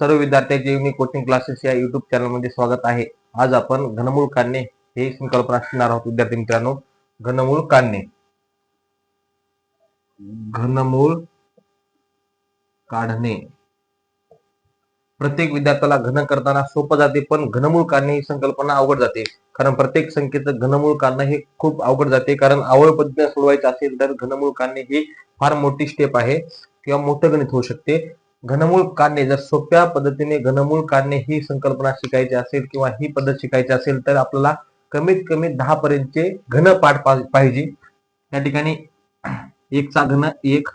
सर्व विद्यार्थ्यांचे unique coaching classes या युट्यूब चॅनलमध्ये स्वागत आहे. आज आपण घनमूळ काढणे हे संकल्पना शिकणार आहोत विद्यार्थी मित्रांनो. घनमूळ काढणे घनमूळ काढणे. प्रत्येक विद्यार्थ्याला घन करताना सोपं जाते पण घनमूळ काढणे ही संकल्पना अवघड जाते. कारण प्रत्येक संख्येचं घनमूळ काढणं हे खूप अवघड जाते. कारण अवयव पद्धतीने सोडवायचं असेल तर घनमूळ काढणे ही फार मोठी स्टेप आहे किंवा मोठं गणित होऊ शकते. घनमूळ काढणे जर सोप्या पद्धतीने घनमूळ काढणे ही संकल्पना शिकायची असेल किंवा ही पद्धत शिकायची असेल तर आपल्याला कमीत कमी दहा पर्यंतचे घन पाठ पा- पाहिजे त्या ठिकाणी एकचा घन एक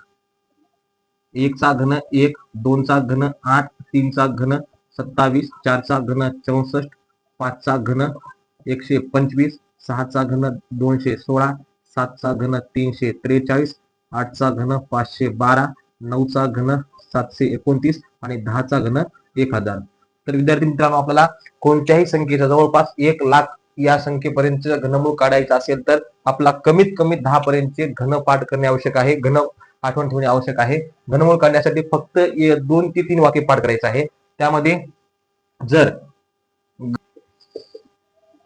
एकचा घन एक दोनचा घन आठ तीनचा घन सत्तावीस चारचा घन चौसष्ट पाचचा घन एकशे पंचवीस सहाचा घन दोनशे सोळा सातचा घन तीनशे त्रेचाळीस आठचा घन पाचशे बारा नऊचा घन सातशे एकोणतीस आणि दहाचा घन एक हजार. तर विद्यार्थी मित्रांनो आपल्याला कोणत्याही संख्येचा जवळपास एक लाख या संख्येपर्यंत घनमूळ काढायचा असेल तर आपला कमीत कमी दहा पर्यंतचे घन पाठ करणे आवश्यक आहे घन आठवण ठेवणे आवश्यक आहे. घनमूळ काढण्यासाठी फक्त दोन ते तीन वाक्य पाठ करायचं आहे. त्यामध्ये जर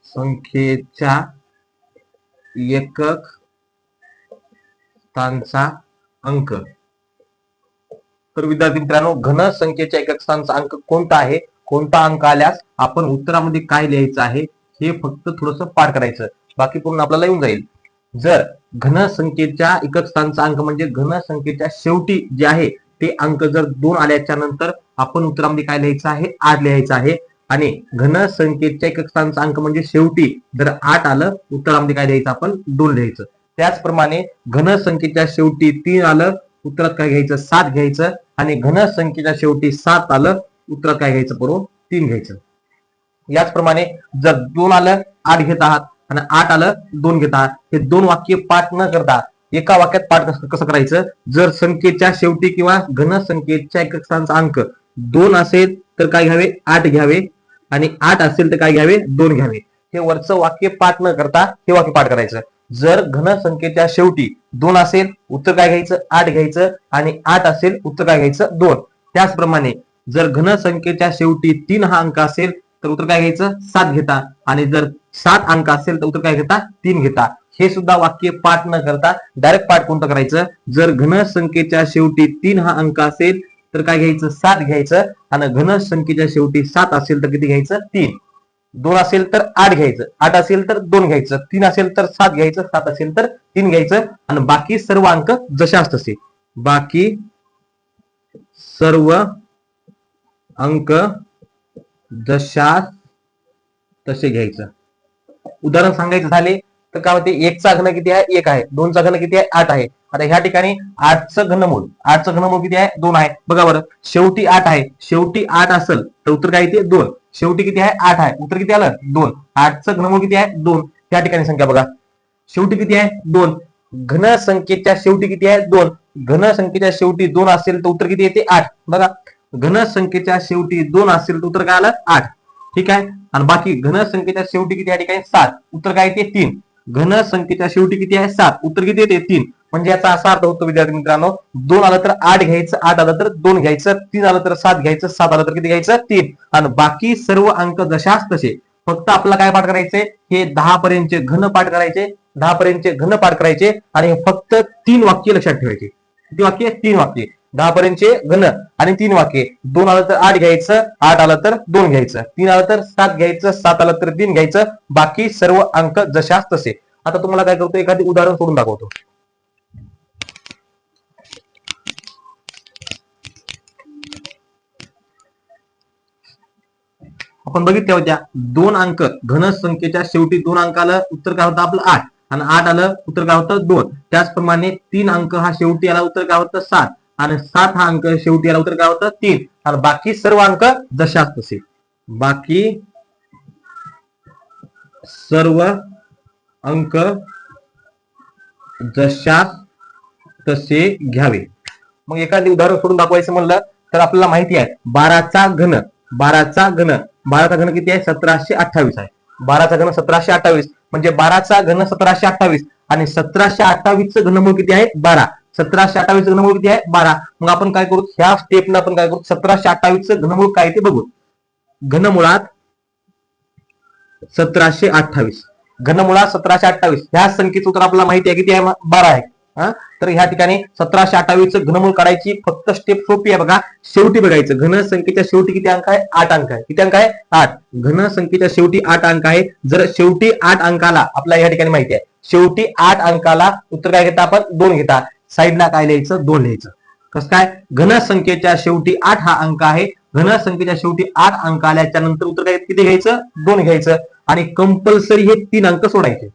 संख्येच्या एकक स्थानचा अंक तर विद्यार्थी मित्रांनो घन संख्येच्या एकक स्थानचा अंक कोणता आहे? कोणता अंक आल्यास आपण उत्तरामध्ये काय लिहायचं आहे? हे फक्त थोडस पाठ करायचं. बाकी पूर्ण आपल्याला येऊन जाईल. जर घन संख्येच्या एकक स्थानचा अंक म्हणजे घन संख्येच्या शेवटी जे आहे ते अंक जर दोन आल्याच्यानंतर आपण उत्तरामध्ये काय लिहायचं आहे? आठ लिहायचं आहे. आणि घन संख्येच्या एकक स्थानचा अंक म्हणजे शेवटी जर आठ आलं उत्तरामध्ये काय लिहायचं? आपण दोन लिहायचं. त्याचप्रमाणे घन संख्येच्या शेवटी तीन आलं उत्तरात काय घ्यायचं? सात घ्यायचं. आणि घन संख्येच्या शेवटी सात आलं उत्तरात काय घ्यायचं? बरोबर? तीन घ्यायचं. याचप्रमाणे जर दोन आलं आठ घेत आहात. आणि आठ आलं दोन घेत आहात. हे दोन वाक्य पाठ न करता एका वाक्यात पाठ कसं कसं करायचं? जर संख्येच्या शेवटी किंवा घन संख्येच्या एक अंक दोन असेल तर काय घ्यावे? आठ घ्यावे. आणि आठ असेल तर काय घ्यावे? दोन घ्यावे. हे वरचं वाक्य पाठ न करता हे वाक्य पाठ करायचं. जर घन संख्येच्या शेवटी दोन असेल उत्तर काय घ्यायचं? आठ घ्यायचं आणि आठ असेल उत्तर काय घ्यायचं? दोन. त्याचप्रमाणे जर घन संख्येच्या शेवटी तीन हा अंक असेल तर उत्तर काय घ्यायचं? सात घेता. आणि जर सात अंक असेल तर उत्तर काय घेता? तीन घेता. हे सुद्धा वाक्य पाठ न करता डायरेक्ट पाठ कोणतं करायचं? जर घन संख्येच्या शेवटी तीन हा अंक असेल तर काय घ्यायचं? सात घ्यायचं. आणि घन संख्येच्या शेवटी सात असेल तर किती घ्यायचं? तीन. दोन असेल तर आठ घ्यायचं आठ असेल तर दोन घ्यायचं तीन असेल तर सात घ्यायचं सात असेल तर तीन घ्यायचं आणि बाकी सर्व अंक जशाच तसे. बाकी सर्व अंक जशास तसे घ्यायचं. उदाहरण सांगायचं झाले तर काय होते? एकचा घन किती आहे? एक आहे. दोनचा घन किती आहे? आठ आहे. आता ह्या ठिकाणी आठचं घनमूल आठचं घनमूल किती आहे? दोन आहे. बघा बरं. शेवटी आठ आहे. शेवटी आठ असेल तर उत्तर काय येते? दोन. शेवटी किती आहे? आठ आहे. उत्तर किती आलं? दोन. आठचं घनमूल किती आहे? दोन. त्या ठिकाणी संख्या बघा. शेवटी किती आहे? दोन. घन संख्येच्या शेवटी किती आहे? दोन. घन संख्येच्या शेवटी दोन असेल तर उत्तर किती येते? आठ. बघा. घन संख्येच्या शेवटी दोन असेल तर उत्तर काय आलं? आठ. ठीक आहे? आणि बाकी घन संख्येच्या शेवटी किती या ठिकाणी सात. उत्तर काय येते? तीन. घन संख्येच्या शेवटी किती आहे? सात. उत्तर किती येते? तीन. म्हणजे याचा असा अर्थ होतो विद्यार्थी मित्रांनो दोन आलं तर आठ घ्यायचं आठ आलं तर दोन घ्यायचं तीन आलं तर सात घ्यायचं सात आलं तर किती घ्यायचं? तीन. आणि बाकी सर्व अंक जशाच तसे. फक्त आपल्याला काय पाठ करायचे? हे दहा पर्यंतचे घन पाठ करायचे दहा पर्यंतचे घन पाठ करायचे आणि फक्त तीन वाक्य लक्षात ठेवायचे. किती वाक्य? तीन वाक्य. दहा पर्यंतचे घन आणि तीन वाक्य दोन आलं तर आठ घ्यायचं आठ आलं तर दोन घ्यायचं. तीन आलं तर सात घ्यायचं सात आलं तर तीन घ्यायचं. बाकी सर्व अंक जशाच तसे. आता तुम्हाला काय करतो एखादी उदाहरण सोडून दाखवतो. आपण बघितल्या होत्या दोन अंक घन संख्येच्या शेवटी दोन अंक आलं उत्तर काय होतं आपलं आठ. आणि आठ आलं उत्तर काय होतं दोन. त्याचप्रमाणे तीन अंक हा शेवटी आला उत्तर काय होतं सात. आणि सात हा अंक शेवटी आला. उत्तर काय होतं? तीन. आणि बाकी सर्व अंक जशाच तसे. बाकी सर्व अंक जशात तसे घ्यावे. मग एखादी उदाहरण सोडून दाखवायचं म्हणलं तर आपल्याला माहिती आहे बाराचा घन बाराचा घन बाराचा घन किती आहे? सतराशे अठ्ठावीस आहे. बाराचा घन सतराशे अठ्ठावीस म्हणजे बाराचा घन सतराशे अठ्ठावीस आणि सतराशे अठ्ठावीसचं घनमूळ किती आहे? बारा. सतराशे अठ्ठावीस घनमूळ किती आहे? बारा. मग आपण काय करू? ह्या स्टेपनं आपण काय करू? सतराशे अठ्ठावीस घनमूळ काय ते बघू. घनमुळात सतराशे अठ्ठावीस. घनमुळात सतराशे अठ्ठावीस. ह्या संख्येचं उत्तर आपल्याला माहिती आहे किती आहे? बारा आहे. तर ह्या ठिकाणी सतराशे अठ्ठावीस घनमूळ काढायची फक्त स्टेप सोपी आहे बघा. शेवटी बघायचं. घन संख्येच्या शेवटी किती अंक आहे? आठ अंक आहे. किती अंक आहे? आठ. घन संख्येच्या शेवटी आठ अंक आहे. जर शेवटी आठ अंकाला आपल्याला या ठिकाणी माहिती आहे. शेवटी आठ अंकाला उत्तर काय घेता आपण? दोन घेता. साईडला काय लिहायचं? दोन लिहायचं. कसं काय? घन संख्येच्या शेवटी आठ हा अंक आहे. घन संख्येच्या शेवटी आठ अंक आल्याच्यानंतर उत्तर काय? किती घ्यायचं? दोन घ्यायचं. आणि कंपल्सरी हे तीन अंक सोडायचे.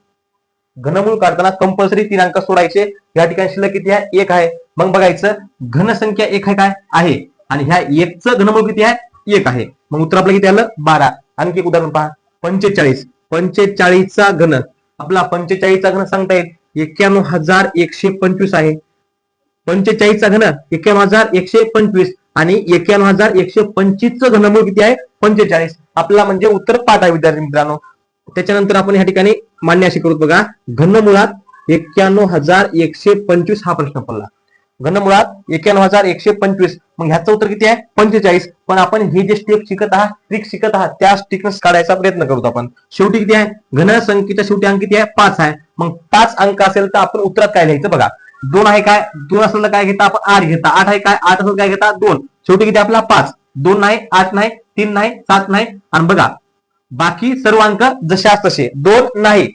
घनमूळ काढताना कंपल्सरी तीन अंक सोडायचे. या ठिकाणी शिल्लक किती आहे? एक आहे. मग बघायचं. घन संख्या एक आहे काय? आहे. आणि ह्या एकचं घनमूळ किती आहे? एक आहे. मग उत्तर आपलं किती आलं? बारा. आणखी एक उदाहरण पहा. पंचेचाळीस. पंचेचाळीसचा घन. आपला पंचेचाळीसचा घन सांगता येईल. एक्क्याण्णव हजार एकशे पंचवीस आहे. पंचेचाळीसचा घन एक्क्याण्णव हजार एकशे पंचवीस आणि एक्क्याण्णव हजार एकशे पंचवीसचं घनमूळ किती आहे? पंचेचाळीस. आपला म्हणजे उत्तर पाठ आहे विद्यार्थी मित्रांनो. त्याच्यानंतर आपण या ठिकाणी मान्य अशी करू बघा. घनमुळात एक्क्याण्णव हजार एकशे पंचवीस हा प्रश्न पडला. घनमुळात एक्क्याण्णव हजार एकशे पंचवीस. मग ह्याचं उत्तर किती आहे? पंचेचाळीस. पण आपण हे जे स्टेप शिकत आहात ट्रिक शिकत आहात त्या स्टिकनेस काढायचा प्रयत्न करतो आपण. शेवटी किती आहे? घन संख्येच्या शेवटी अंक किती आहे? पाच आहे. मग पाच अंक असेल तर आपण उत्तरात काय लिहायचं बघा? दोन आहे काय? दोन असलं काय घेता आपण? आठ घेता. आठ आहे काय? आठ असलं काय घेता? दोन. शेवटी किती आपला? पाच. दोन नाही आठ नाही तीन नाही सात नाही. आणि बघा बाकी सर्व अंक जशास तसे. दोन नाही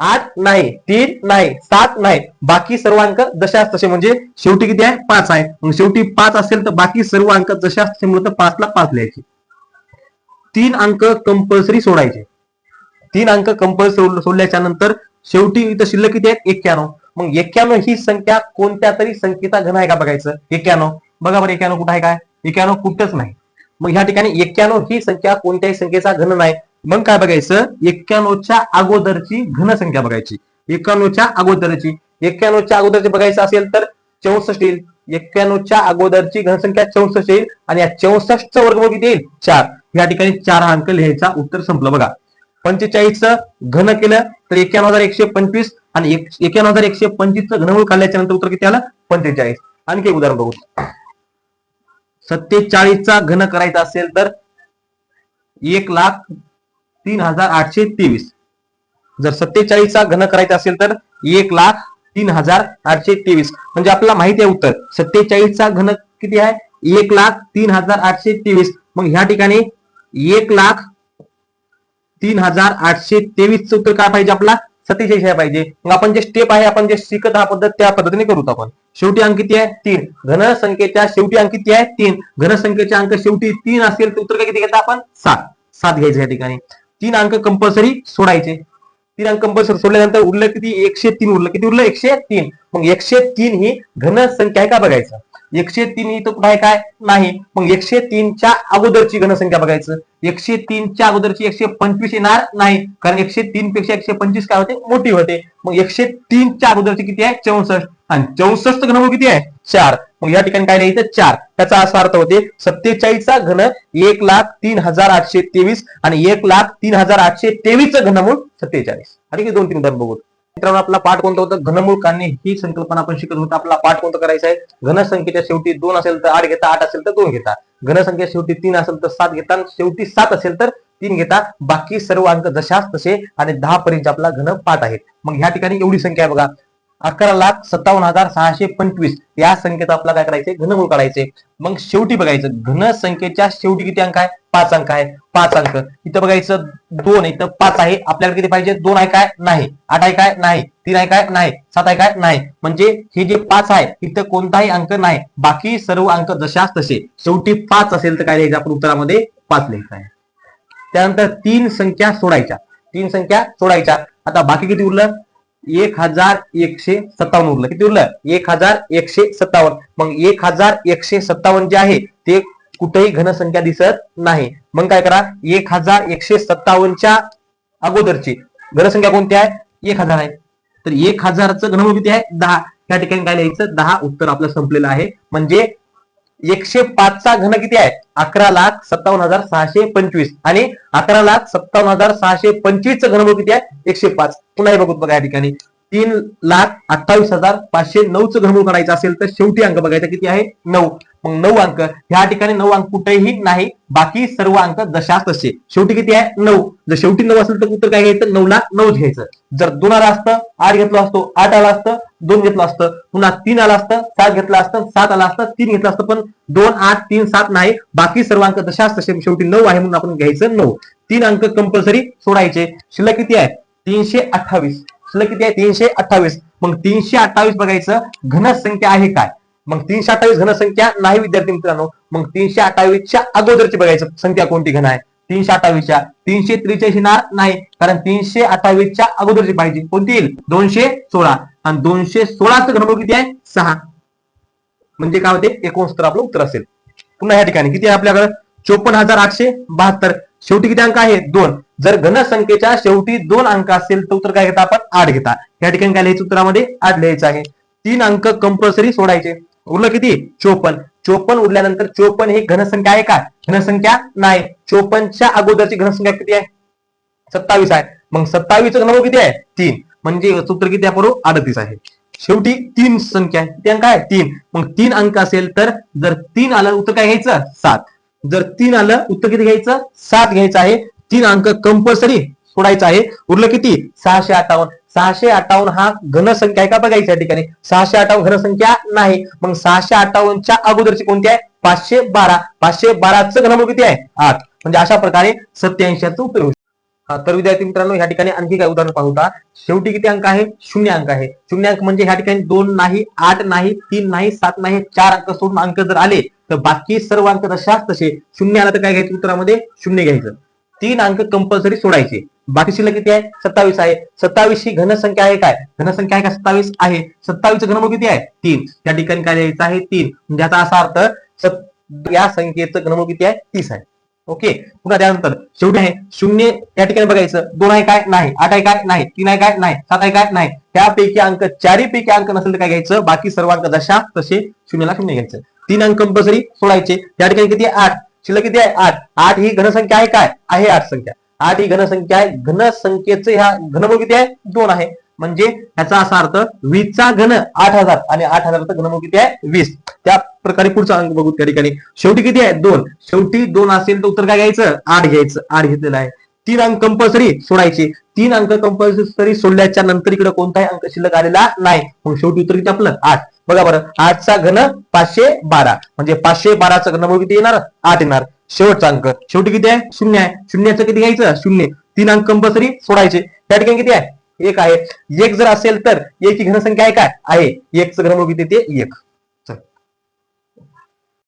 आठ नाही तीन नाही सात नाही. बाकी सर्व अंक जशास तसे. म्हणजे शेवटी किती आहे? पाच आहे. मग शेवटी पाच असेल तर बाकी सर्व अंक जशास तसे म्हणून पाचला पाच लिहायचे. तीन अंक कंपल्सरी सोडायचे. तीन अंक कंपल्सरी सोडल्याच्या नंतर शेवटी इथं शिल्लक किती आहेत? एक्क्याण्णव. मग एक्क्याण्णव ही संख्या कोणत्या तरी संख्येचा घन आहे का बघायचं? एक्क्याण्णव बघा बरं एक्क्याण्णव कुठं आहे काय? एक्क्याण्णव कुठंच नाही. मग ह्या ठिकाणी एक्क्याण्णव ही संख्या कोणत्याही संख्येचा घन नाही. मग काय बघायचं? एक्क्याण्णवच्या अगोदरची घन संख्या बघायची. एक्क्याण्णवच्या अगोदरची. एक्क्याण्णवच्या अगोदरची बघायचं असेल तर चौसष्ट येईल. एक्क्याण्णवच्या अगोदरची घनसंख्या चौसष्ट येईल आणि या चौसष्टचं वर्गमूळ किती येईल? चार. या ठिकाणी चार अंक लिहायचा उत्तर संपलं बघा. पंचेचाळीसचं घन केलं तर एक्क्याण्णव हजार एकशे पंचवीस आणि एक्क्याण्णव हजार एकशे पंचवीसचं घनमूळ काढल्याच्या नंतर उत्तर किती आलं? पंचेचाळीस. आणखी एक उदाहरण बघू. सत्तेचाळीसचा घन करायचा असेल तर एक लाख तीन हजार आठशे तेवीस. जर सत्तेचाळीसचा घन करायचा असेल तर एक लाख तीन हजार आठशे तेवीस. म्हणजे आपल्याला माहिती आहे उत्तर. सत्तेचाळीसचा घन किती आहे? एक लाख तीन हजार आठशे तेवीस. मग ह्या ठिकाणी एक लाख तीन हजार आठशे तेवीस उत्तर काय पाहिजे आपला सत्तेचाळीस हे पाहिजे. मग आपण जे स्टेप आहे आपण जे शिकत हा पद्धत त्या पद्धतीने करूत आपण. शेवटी अंक किती आहे? तीन. घन संख्येच्या शेवटी अंक किती आहे? तीन. घन संख्येच्या अंक शेवटी तीन असेल तर उत्तर काय किती घ्यायचं आपण? सात. सात घ्यायचं या ठिकाणी. तीन अंक कंपल्सरी सोडायचे. तीन अंक कंपल्सरी सोडल्यानंतर उरलं किती? एकशे तीन उरलं. किती उरलं? एकशे तीन. मग एकशे तीन ही घन संख्या आहे का बघायचं? एकशे तीन इथं कुठं आहे काय? नाही. मग एकशे तीनच्या अगोदरची घनसंख्या बघायचं. एकशे तीनच्या अगोदरची एकशे पंचवीस येणार नाही. कारण एकशे तीन पेक्षा एकशे पंचवीस काय होते? मोठी होते. मग एकशे तीनच्या अगोदरची किती आहे? चौसष्ट. आणि चौसष्ट घनमूळ किती आहे? चार. मग या ठिकाणी काय लिहायचं? चार. त्याचा असा अर्थ होते सत्तेचाळीसचा घन एक लाख तीन हजार आठशे तेवीस आणि एक लाख तीन हजार आठशे तेवीसचं घनमूळ सत्तेचाळीस. आणि दोन तीन उदाहरण बघू. मित्रांनो आपला पाठ कोणतं होतं? घनमूळ काढणे ही संकल्पना आपण शिकत होतो. आपला पाठ कोणतं करायचं आहे? घनसंख्येच्या शेवटी दोन असेल तर आठ घेता आठ असेल तर दोन घेता. घनसंख्या शेवटी तीन असेल तर सात घेता शेवटी सात असेल तर तीन घेता. बाकी सर्व अंक जशाच तसे आणि दहा पर्यंत आपला घन पाठ आहेत मग ह्या ठिकाणी एवढी संख्या आहे बघा. अकरा लाख सत्तावन्न हजार सहाशे पंचवीस. या संख्येचा आपला काय करायचे घनमूळ काढायचे मग शेवटी बघायचं घन संख्येच्या शेवटी किती अंक आहे? पाच अंक आहे. पाच अंक. इथं बघायचं दोन इथं पाच आहे. आपल्याला किती पाहिजे? दोन आहे काय? नाही. आठ आहे काय? नाही. तीन आहे काय? नाही. सात आहे काय? नाही. म्हणजे हे जे पाच आहे इथं कोणताही अंक नाही. बाकी सर्व अंक जशाच तसे. शेवटी पाच असेल तर काय लिहायचं? आपण उत्तरामध्ये पाच लिहायचं आहे. त्यानंतर तीन संख्या सोडायच्या. तीन संख्या सोडायच्या. आता बाकी किती उरलं? एक हजार एकशे सत्तावन्न उरलं. किती उरलं? एक हजार एकशे सत्तावन्न. मग एक हजार एकशे सत्तावन्न जे आहे ते कुठेही घनसंख्या दिसत नाही. मग काय करा? एक हजार एकशे सत्तावन्नच्या अगोदरची. घनसंख्या कोणती आहे? एक हजार आहे. तर एक हजारचं घनमूळ किती आहे दहा. या ठिकाणी काय लिहायचं? दहा उत्तर आपलं संपलेलं आहे. म्हणजे एकशे पाचचा घन किती आहे? अकरा लाख सत्तावन्न हजार सहाशे पंचवीस. आणि अकरा लाख सत्तावन्न हजार सहाशे पंचवीसचं घनमूळ किती आहे? एकशे पाच. पुन्हा हे बघू बघा या ठिकाणी. तीन लाख अठ्ठावीस हजार पाचशे नऊचं घरमूळ करायचं असेल तर शेवटी अंक बघायचा किती आहे? नऊ. मग नऊ अंक. ह्या ठिकाणी नऊ अंक कुठेही नाही. बाकी सर्व अंक जशाच तसे. शेवटी किती आहे? नऊ. जर शेवटी नऊ असेल तर उत्तर काय घ्यायचं? नऊ ला नऊ घ्यायचं. जर दोन आला असतं आठ घेतलं असतो आठ आला असतं दोन घेतलं असतं. पुन्हा तीन आला असतं सात घेतलं असतं सात आला असतं तीन घेतलं असतं. पण दोन आठ तीन सात नाही. बाकी सर्व अंक जशाच तसे. शेवटी नऊ आहे म्हणून आपण घ्यायचं नऊ. तीन अंक कंपल्सरी सोडायचे. शिल्लक किती आहे? तीनशे अठ्ठावीस. शिल्लक किती आहे? तीनशे अठ्ठावीस. मग तीनशे अठ्ठावीस बघायचं घन संख्या आहे काय? मग तीनशे अठ्ठावीस घनसंख्या नाही विद्यार्थी मित्रांनो. मग तीनशे अठ्ठावीसच्या अगोदरची बघायचं संख्या कोणती घन आहे? तीनशे अठ्ठावीसच्या. तीनशे त्रेचाळीस नाही कारण तीनशे अठ्ठावीसच्या अगोदरची पाहिजे. कोणती येईल? दोनशे सोळा. आणि दोनशे सोळाचं घनमूळ किती आहे? सहा. म्हणजे काय होते? एकोणसत्तर आपलं उत्तर असेल. पुन्हा या ठिकाणी किती आहे आपल्याकडे? चोपन्न हजार आठशे बहात्तर. शेवटी किती अंक आहे? दोन. जर घनसंख्येच्या शेवटी दोन अंक असेल तर उत्तर काय घेता आपण? आठ घेता. या ठिकाणी काय लिहायचं उत्तरामध्ये? आठ लिहायचं आहे. तीन अंक कंपल्सरी सोडायचे. उरलं किती? चोपन्न. चोपन्न उरल्यानंतर चोपन्न ही घनसंख्या आहे का? घनसंख्या नाही. चोपन्नच्या अगोदरची घनसंख्या किती आहे? सत्तावीस आहे. मग सत्तावीस घनभाव किती आहे? तीन. म्हणजे सूत्र किती आपण अडतीस आहे. शेवटी तीन संख्या आहे. किती अंक आहे? तीन. मग तीन अंक असेल तर जर तीन आलं उत्तर काय घ्यायचं? सात. जर तीन आलं उत्तर किती घ्यायचं? सात घ्यायचं आहे. तीन अंक कंपल्सरी सोडायचं आहे. उरलं किती? सहाशे अठ्ठावन्न. सहाशे अठ्ठावन्न हा घनसंख्या आहे का बघायचं या ठिकाणी? सहाशे अठ्ठावन्न घनसंख्या नाही. मग सहाशे अठ्ठावन्नच्या अगोदरची कोणती आहे? पाचशे बारा. पाचशे बाराचं घनमूळ किती आहे? आठ. म्हणजे अशा प्रकारे सत्याऐंशीचा उत्तर हा, तर विद्यार्थी मित्रांनो या ठिकाणी आणखी काय उदाहरण पाहूता शेवटी किती अंक आहे? शून्य अंक आहे. शून्य अंक म्हणजे ह्या ठिकाणी दोन नाही आठ नाही तीन नाही सात नाही चार अंक सोडून अंक जर आले तर बाकी सर्व अंक तशाच तसे शून्य आला तर काय घ्यायचं उत्तरामध्ये? शून्य घ्यायचं. तीन अंक कंपल्सरी सोडायचे. बाकी शिल्लक किती आहे सत्तावीस आहे. सत्तावीस ही घनसंख्या आहे काय? घनसंख्या आहे का सत्तावीस? आहे. सत्तावीस घनमूळ किती आहे? तीन. या ठिकाणी काय लिहायचं आहे? तीन. म्हणजे याचा असा अर्थ या संख्येचं घनमूळ किती आहे? तीस आहे. ओके? पुन्हा त्यानंतर शेवटी आहे. शून्य त्या ठिकाणी बघायचं. दोन आहे काय? नाही. आठ आहे काय? नाही. तीन आहे काय? नाही. सात आहे काय? नाही. त्यापैकी अंक चारी पैकी अंक नसेल तर काय घ्यायचं? बाकी सर्व अंक जशा तसे शून्यला शून्य घ्यायचं. तीन अंक कंपल्सरी सोडायचे. त्या ठिकाणी किती आहे? आठ. शिल्लक किती आहे? आठ. आठ ही घनसंख्या आहे काय? आहे आठ संख्या. आठ ही घनसंख्या आहे. घनसंख्येचं ह्या घनमूळ किती आहे? दोन आहे. म्हणजे ह्याचा असा अर्थ वीसचा घन आठ हजार आणि आठ हजारचा घनमूळ किती आहे? वीस. त्या प्रकारे पुढचा अंक बघू त्या ठिकाणी. शेवटी किती आहे? दोन. शेवटी दोन असेल तर उत्तर काय घ्यायचं? आठ घ्यायचं. आठ घेतलेलं आहे. तीन अंक कंपल्सरी सोडायचे. तीन अंक कंपल्सरी सोडल्याच्या नंतर इकडे कोणताही अंक शिल्लक आलेला नाही. मग शेवटी उत्तर किती आपलं? आठ. बघा बरं. आठचा घन पाचशे बारा. म्हणजे पाचशे बाराचा घनमूळ किती येणार? आठ येणार. शेवटचा अंक. शेवटी किती आहे? शून्य आहे. शून्याचं किती घ्यायचं? शून्य. तीन अंक कंपल्सरी सोडायचे. त्या ठिकाणी किती आहे? एक आहे. एक जर असेल तर एक ही घनसंख्या आहे काय? आहे. एकचं घनमूळ किती ते एक.